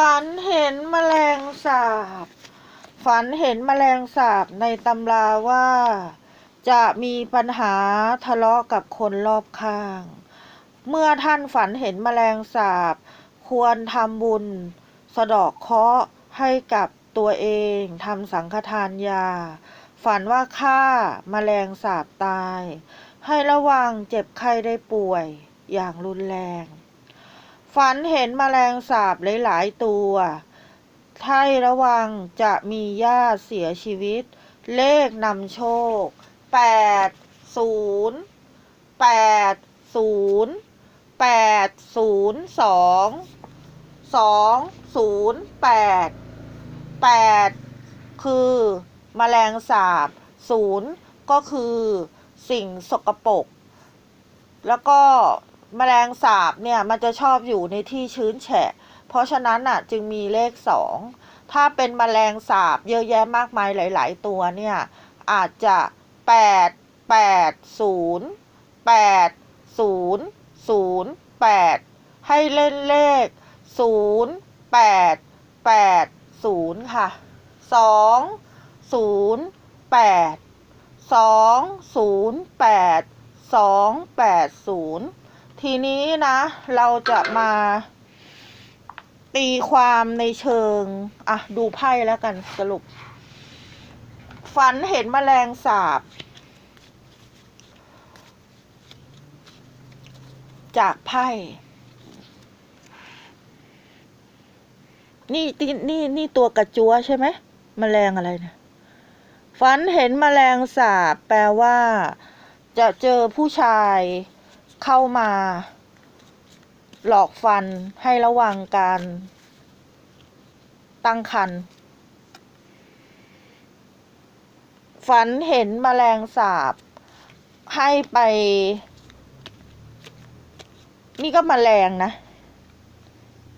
ฝันเห็นแมลงสาบ ฝันเห็นแมลงสาบในตำราว่า จะมีปัญหาทะเลาะกับคนรอบข้าง เมื่อท่านฝันเห็นแมลงสาบ ควรทำบุญ สะดอกเคราะห์ให้กับตัวเองทำสังฆทานยา ฝันว่าฆ่าแมลงสาบตาย ให้ระวังเจ็บไข้ได้ป่วยอย่างรุนแรง ฝันเห็นแมลงสาบหลาย ๆ ตัว ให้ระวังจะมีญาติเสียชีวิต เลขนำโชคแปดศูนย์แปดศูนย์แปดศูนย์สองสองศูนย์แปดแปดคือแมลงสาบศูนย์ก็คือสิ่งสกปรกแล้วก็ แมลงสาบเนี่ยมันจะชอบอยู่ในที่ชื้นแฉะ เพราะฉะนั้นอะจึงมีเลขสองถ้าเป็นแมลงสาบเยอะแยะมากมายหลาย ๆ ตัวเนี่ยอาจจะแปดแปดศูนย์แปดศูนย์ศูนย์แปดให้เล่นเลขศูนย์แปดแปดศูนย์ค่ะสองศูนย์แปดสองศูนย์แปดสองแปดศูนย์ ทีนี้นะ เราจะมาตีความในเชิง อะ ดูไพ่แล้วกันสรุป ฝันเห็นแมลงสาบ จากไพ่ นี่นี่นี่นี่ตัวกระจัวใช่ไหมแมลงอะไรเนะฝันเห็นแมลงสาบ แปลว่า จะเจอผู้ชาย เข้ามา หลอกฟันให้ระวังการ ตั้งครรภ์ฝันเห็นแมลงสาบ ให้ไป นี่ก็แมลงนะ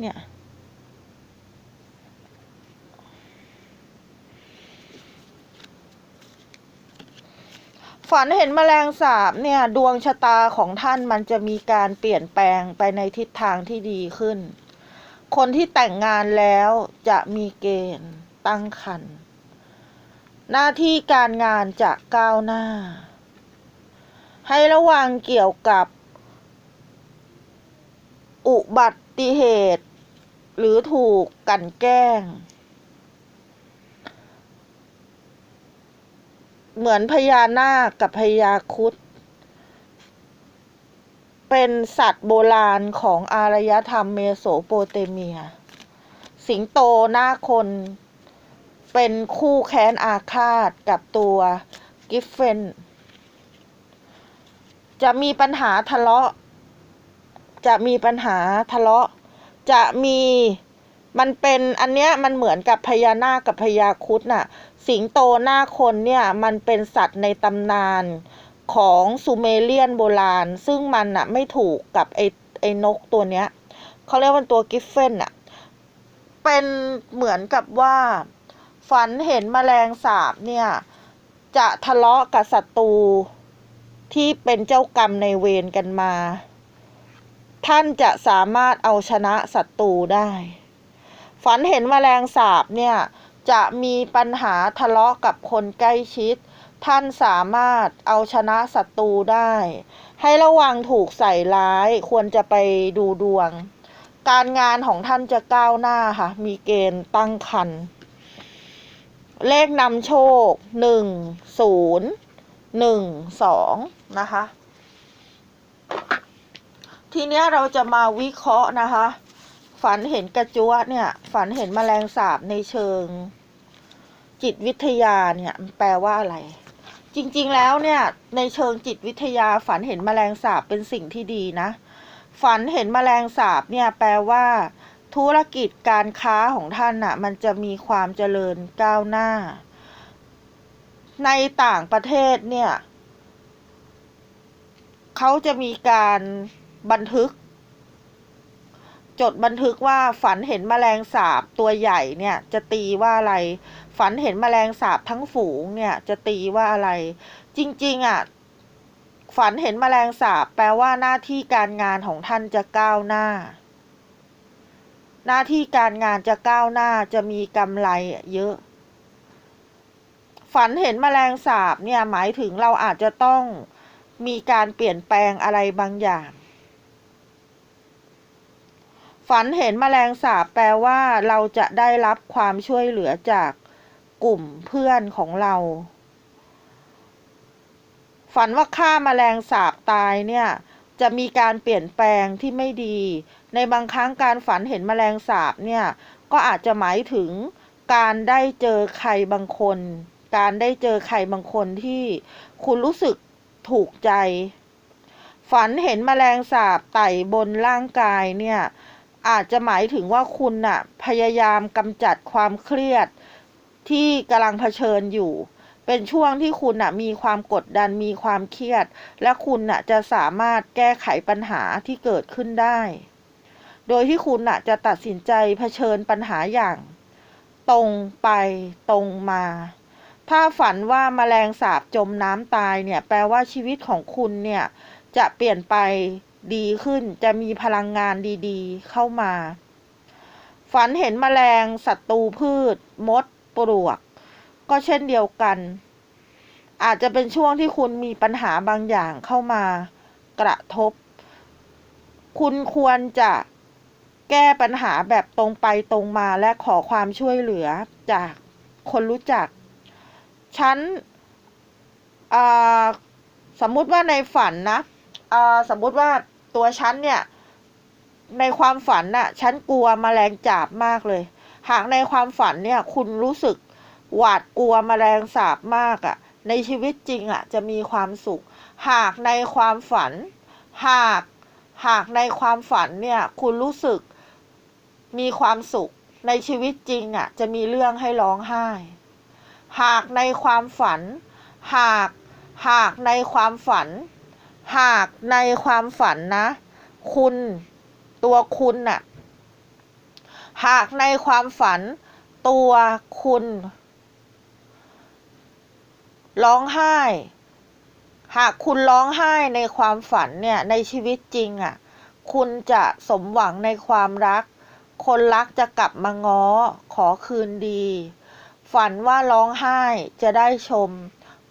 เนี่ย ฝันเห็นแมลงสาบเนี่ย ดวงชะตาของท่านมันจะมีการเปลี่ยนแปลงไปในทิศทางที่ดีขึ้น คนที่แต่งงานแล้วจะมีเกณฑ์ตั้งครรภ์หน้าที่การงานจะก้าวหน้า ให้ระวังเกี่ยวกับ อุบัติเหตุ หรือถูกกันแกล้ง เหมือนพญานาคกับพญาครุดเป็นสัตว์โบราณของอารยธรรมเมโสโปเตเมีย สิงโตหน้าคน เป็นคู่แค้นอาฆาตกับตัวกิฟเฟน จะมีปัญหาทะเลาะ จะมีปัญหาทะเลาะ จะมี มันเป็นอันเนี้ยมันเหมือนกับพญานาคกับพญาครุดน่ะ สิงโตหน้าคนเนี่ยมันเป็นสัตว์ในตำนานของซูเมเรียนโบราณ ซึ่งมันน่ะไม่ถูกกับไอ้ไอ้นกตัวเนี้ยเขาเรียกว่าตัวกิฟเฟนน่ะ เป็นเหมือนกับว่า ฝันเห็นแมลงสาบเนี่ย จะทะเลาะกับศัตรูที่เป็นเจ้ากรรมในเวรกันมา ท่านจะสามารถเอาชนะศัตรูได้ ฝันเห็นแมลงสาบเนี่ยจะมีปัญหาทะเลาะกับคนใกล้ชิด ท่านสามารถเอาชนะศัตรูได้ ให้ระวังถูกใส่ร้ายควรจะไปดูดวง การงานของท่านจะก้าวหน้าค่ะ มีเกณฑ์ตั้งคัน เลขนำโชคหนึ่งศูนย์หนึ่งสองนะคะ ทีนี้เราจะมาวิเคราะห์นะคะ ฝันเห็นกระจัวเนี่ย ฝันเห็นแมลงสาบในเชิง จิตวิทยาเนี่ยแปลว่าอะไร จริง ๆ แล้วเนี่ย ในเชิงจิตวิทยา ฝันเห็นแมลงสาบเป็นสิ่งที่ดีนะ ฝันเห็นแมลงสาบเนี่ย แปลว่า ธุรกิจการค้าของท่านน่ะ มันจะมีความเจริญก้าวหน้า ในต่างประเทศเนี่ยเขาจะมีการบันทึก จดบันทึกว่าฝันเห็นแมลงสาบตัวใหญ่เนี่ยจะตีว่าอะไร ฝันเห็นแมลงสาบทั้งฝูงเนี่ยจะตีว่าอะไร จริง ๆอะฝันเห็นแมลงสาบแปลว่าหน้าที่การงานของท่านจะก้าวหน้า หน้าที่การงานจะก้าวหน้าจะมีกำไรเยอะ ฝันเห็นแมลงสาบเนี่ยหมายถึงเราอาจจะต้องมีการเปลี่ยนแปลงอะไรบางอย่าง ฝันเห็นแมลงสาบแปลว่าเราจะได้รับความช่วยเหลือจากกลุ่มเพื่อนของเรา ฝันว่าฆ่าแมลงสาบตายเนี่ย จะมีการเปลี่ยนแปลงที่ไม่ดี ในบางครั้งการฝันเห็นแมลงสาบเนี่ย ก็อาจจะหมายถึงการได้เจอใครบางคน การได้เจอใครบางคนที่คุณรู้สึกถูกใจ ฝันเห็นแมลงสาบไต่บนร่างกายเนี่ย อาจจะหมายถึงว่าคุณน่ะ พยายามกำจัดความเครียดที่กำลังเผชิญอยู่ เป็นช่วงที่คุณน่ะมีความกดดันมีความเครียด และคุณน่ะจะสามารถแก้ไขปัญหาที่เกิดขึ้นได้ โดยที่คุณน่ะจะตัดสินใจเผชิญปัญหาอย่าง ตรงไปตรงมา ถ้าฝันว่าแมลงสาบจมน้ำตายเนี่ย แปลว่าชีวิตของคุณเนี่ยจะเปลี่ยนไป ดีขึ้น จะมีพลังงานดีๆ เข้ามา ฝันเห็นแมลงศัตรูพืช มดปลวก ก็เช่นเดียวกัน อาจจะเป็นช่วงที่คุณมีปัญหาบางอย่างเข้ามากระทบ คุณควรจะแก้ปัญหาแบบตรงไปตรงมาและขอความช่วยเหลือจากคนรู้จัก ฉันอ่าสมมุติว่าในฝันนะอ่าสมมุติว่า ตัวฉันเนี่ย ในความฝันน่ะ ฉันกลัวแมลงจาบมากเลย หากในความฝันเนี่ย คุณรู้สึกหวาดกลัวแมลงสาบมากอะ่ะ ในชีวิตจริงอะ่ะ จะมีความสุข หากในความฝัน หาก หากในความฝันเนี่ย คุณรู้สึกมีความสุข ในชีวิตจริงอะ่ะ จะมีเรื่องให้ร้องไห้ หากในความฝัน หาก หากในความฝัน หากในความฝันนะ คุณตัวคุณน่ะ หากในความฝัน ตัวคุณ ร้องไห้ หากคุณร้องไห้ในความฝันเนี่ย ในชีวิตจริงอะ่ะ คุณจะสมหวังในความรัก คนรักจะกลับมาง้อ ขอคืนดี ฝันว่าร้องไห้จะได้ชม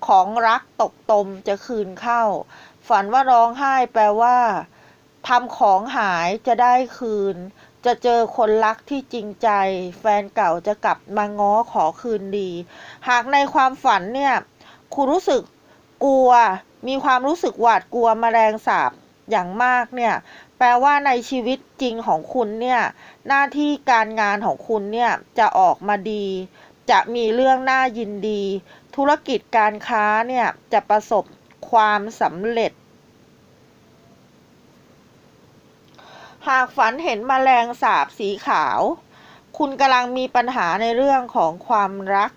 ของรักตกตมจะคืนเข้า ฝันว่าร้องไห้แปลว่าทำของหายจะได้คืน จะเจอคนรักที่จริงใจ แฟนเก่าจะกลับมาง้อขอคืนดี หากในความฝันเนี่ยคุณรู้สึกกลัว มีความรู้สึกหวาดกลัวมแมลงสาบอย่างมากเนี่ย แปลว่าในชีวิตจริงของคุณเนี่ย หน้าที่การงานของคุณเนี่ย จะออกมาดี จะมีเรื่องน่ายินดี ธุรกิจการค้าเนี่ย จะประสบ ความสำเร็จ หากฝันเห็นแมลงสาบสีขาว คุณกำลังมีปัญหาในเรื่องของความรัก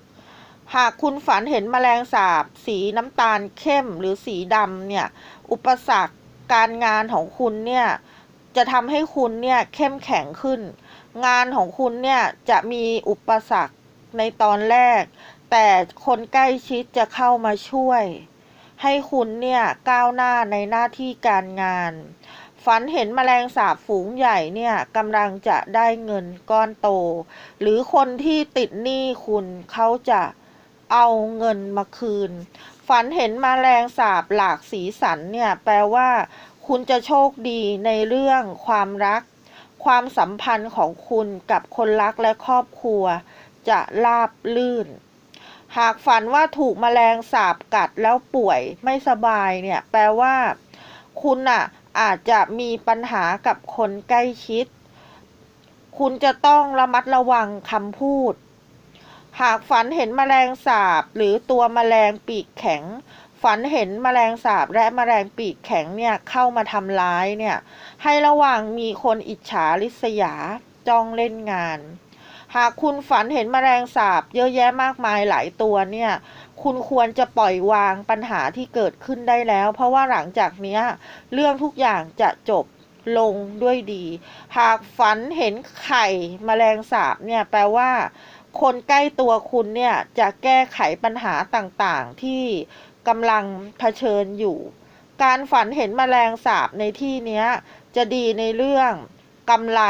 หากคุณฝันเห็นแมลงสาบสีน้ำตาลเข้มหรือสีดำเนี่ย อุปสรรคการงานของคุณเนี่ยจะทำให้คุณเนี่ยเข้มแข็งขึ้น งานของคุณเนี่ยจะมีอุปสรรคในตอนแรก แต่คนใกล้ชิดจะเข้ามาช่วย ให้คุณเนี่ยก้าวหน้าในหน้าที่การงาน ฝันเห็นแมลงสาบฝูงใหญ่เนี่ยกำลังจะได้เงินก้อนโต หรือคนที่ติดหนี้คุณเขาจะเอาเงินมาคืน ฝันเห็นแมลงสาบหลากสีสันเนี่ยแปลว่าคุณจะโชคดีในเรื่องความรัก ความสัมพันธ์ของคุณกับคนรักและครอบครัว จะราบลื่น หากฝันว่าถูกแมลงสาบกัดแล้วป่วยไม่สบายเนี่ย แปลว่า คุณน่ะอาจจะมีปัญหากับคนใกล้ชิด คุณจะต้องระมัดระวังคำพูด หากฝันเห็นแมลงสาบหรือตัวแมลงปีกแข็ง ฝันเห็นแมลงสาบและแมลงปีกแข็งเนี่ยเข้ามาทำร้ายเนี่ย ให้ระวังมีคนอิจฉาริษยาจ้องเล่นงาน หากคุณฝันเห็นแมลงสาบเยอะแยะมากมายหลายตัวเนี่ย คุณควรจะปล่อยวางปัญหาที่เกิดขึ้นได้แล้ว เพราะว่าหลังจากนี้เรื่องทุกอย่างจะจบลงด้วยดี หากฝันเห็นไข่แมลงสาบเนี่ยแปลว่าคนใกล้ตัวคุณเนี่ยจะแก้ไขปัญหาต่างๆ ที่กำลังเผชิญอยู่ การฝันเห็นแมลงสาบในที่นี้จะดีในเรื่องกำไร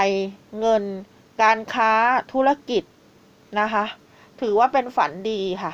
เงิน การค้าธุรกิจนะคะ ถือว่าเป็นฝันดีค่ะ